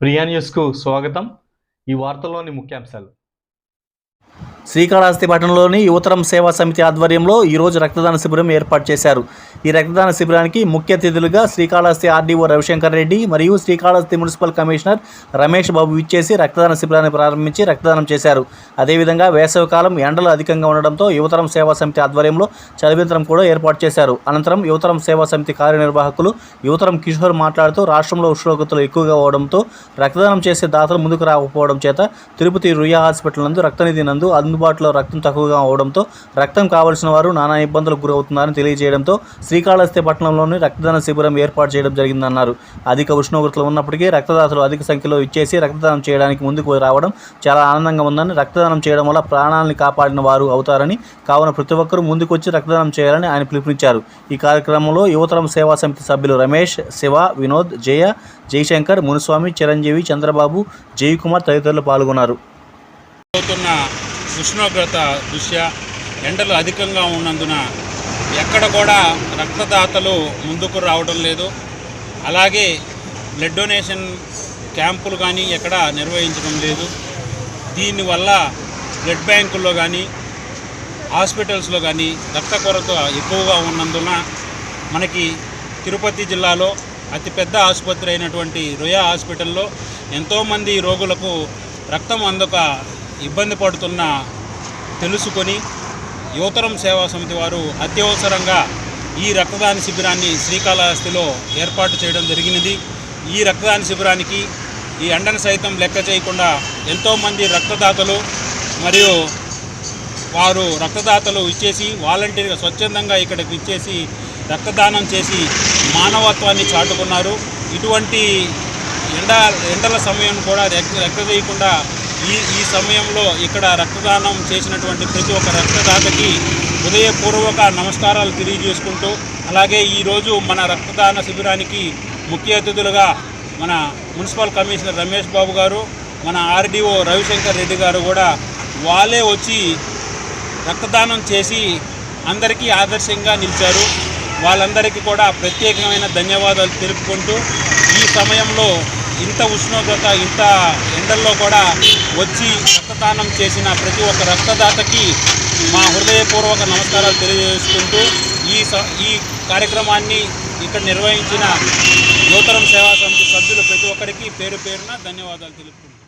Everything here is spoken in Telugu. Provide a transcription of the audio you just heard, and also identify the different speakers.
Speaker 1: ప్రియా న్యూస్కు స్వాగతం. ఈ వార్తల్లోని ముఖ్యాంశాలు.
Speaker 2: శ్రీకాళహస్తి పట్టణంలోని యువతరం సేవా సమితి ఆధ్వర్యంలో ఈరోజు రక్తదాన శిబిరం ఏర్పాటు చేశారు. ఈ రక్తదాన శిబిరానికి ముఖ్య అతిథులుగా శ్రీకాళహస్తి ఆర్డీఓ రవిశంకర్ రెడ్డి మరియు శ్రీకాళహస్తి మున్సిపల్ కమిషనర్ రమేష్ బాబు ఇచ్చేసి రక్తదాన శిబిరాన్ని ప్రారంభించి రక్తదానం చేశారు. అదేవిధంగా వేసవికాలం ఎండలు అధికంగా ఉండడంతో యువతరం సేవా సమితి ఆధ్వర్యంలో చలివేంద్రం కూడా ఏర్పాటు చేశారు. అనంతరం యువతరం సేవా సమితి కార్యనిర్వాహకులు యువతరం కిషోర్ మాట్లాడుతూ రాష్ట్రంలో ఉష్ణోగ్రతలు ఎక్కువగా అవడంతో రక్తదానం చేసే దాతలు ముందుకు రాకపోవడం చేత తిరుపతి రుయా హాస్పిటల్ నందు రక్తనిధి నందు అందుబాటులో రక్తం తక్కువగా అవడంతో రక్తం కావలసిన వారు నానా ఇబ్బందులకు గురవుతున్నారని తెలియజేయడంతో శ్రీకాళహస్తి పట్టణంలోని రక్తదాన శిబిరం ఏర్పాటు చేయడం జరిగిందన్నారు. అధిక ఉష్ణోగ్రతలు ఉన్నప్పటికీ రక్తదాతలు అధిక సంఖ్యలో ఇచ్చేసి రక్తదానం చేయడానికి ముందుకు రావడం చాలా ఆనందంగా ఉందని రక్తదానం చేయడం వల్ల ప్రాణాలను కాపాడిన వారు అవుతారని కావున ప్రతి ఒక్కరూ ముందుకొచ్చి రక్తదానం చేయాలని ఆయన పిలుపునిచ్చారు. ఈ కార్యక్రమంలో యువతరం సేవా సమితి సభ్యులు రమేష్ శివ వినోద్ జయ జయశంకర్ మునుస్వామి చిరంజీవి చంద్రబాబు జయకుమార్ తదితరులు పాల్గొన్నారు.
Speaker 3: అవుతున్న ఉష్ణోగ్రత దృష్ట్యా ఎండలు అధికంగా ఉన్నందున ఎక్కడ కూడా రక్తదాతలు ముందుకు రావడం లేదు. అలాగే బ్లడ్ డొనేషన్ క్యాంపులు కానీ ఎక్కడ నిర్వహించడం లేదు. దీనివల్ల బ్లడ్ బ్యాంకుల్లో కానీ హాస్పిటల్స్లో కానీ రక్త కొరత ఎక్కువగా ఉన్నందున మనకి తిరుపతి జిల్లాలో అతిపెద్ద ఆసుపత్రి అయినటువంటి రుయా హాస్పిటల్లో ఎంతోమంది రోగులకు రక్తం అందక ఇబ్బంది పడుతున్న తెలుసుకొని యువతరం సేవా సమితి వారు అత్యవసరంగా ఈ రక్తదాన శిబిరాన్ని శ్రీకాళహస్తిలో ఏర్పాటు చేయడం జరిగినది. ఈ రక్తదాన శిబిరానికి ఈ ఎండను సైతం లెక్క చేయకుండా ఎంతోమంది రక్తదాతలు మరియు వారు రక్తదాతలు ఇచ్చేసి వాలంటీర్గా స్వచ్ఛందంగా ఇక్కడికి ఇచ్చేసి రక్తదానం చేసి మానవత్వాన్ని చాటుకున్నారు. ఇటువంటి ఎండ ఎండల సమయం కూడా రెక్క రెక్క చేయకుండా ఈ ఈ సమయంలో ఇక్కడ రక్తదానం చేసినటువంటి ప్రతి ఒక్క రక్తదాతకి హృదయపూర్వక నమస్కారాలు తెలియజేసుకుంటూ అలాగే ఈరోజు మన రక్తదాన శిబిరానికి ముఖ్య అతిథులుగా మన మున్సిపల్ కమిషనర్ రమేష్ బాబు గారు మన ఆర్డీఓ రవిశంకర్ రెడ్డి గారు కూడా వాళ్ళే వచ్చి రక్తదానం చేసి అందరికీ ఆదర్శంగా నిలిచారు. వాళ్ళందరికీ కూడా ప్రత్యేకమైన ధన్యవాదాలు తెలుపుకుంటూ ఈ సమయంలో ఇంత ఉష్ణోగ్రత ఇంత ఎండల్లో కూడా వచ్చి రక్తదానం చేసిన ప్రతి ఒక్క రక్తదాతకి మా హృదయపూర్వక నమస్కారాలు తెలియజేసుకుంటూ ఈ స ఈ కార్యక్రమాన్ని ఇక్కడ నిర్వహించిన యువతరం సేవా సమితి సభ్యులు ప్రతి ఒక్కరికి పేరు పేరున ధన్యవాదాలు తెలుపుకుంటున్నాను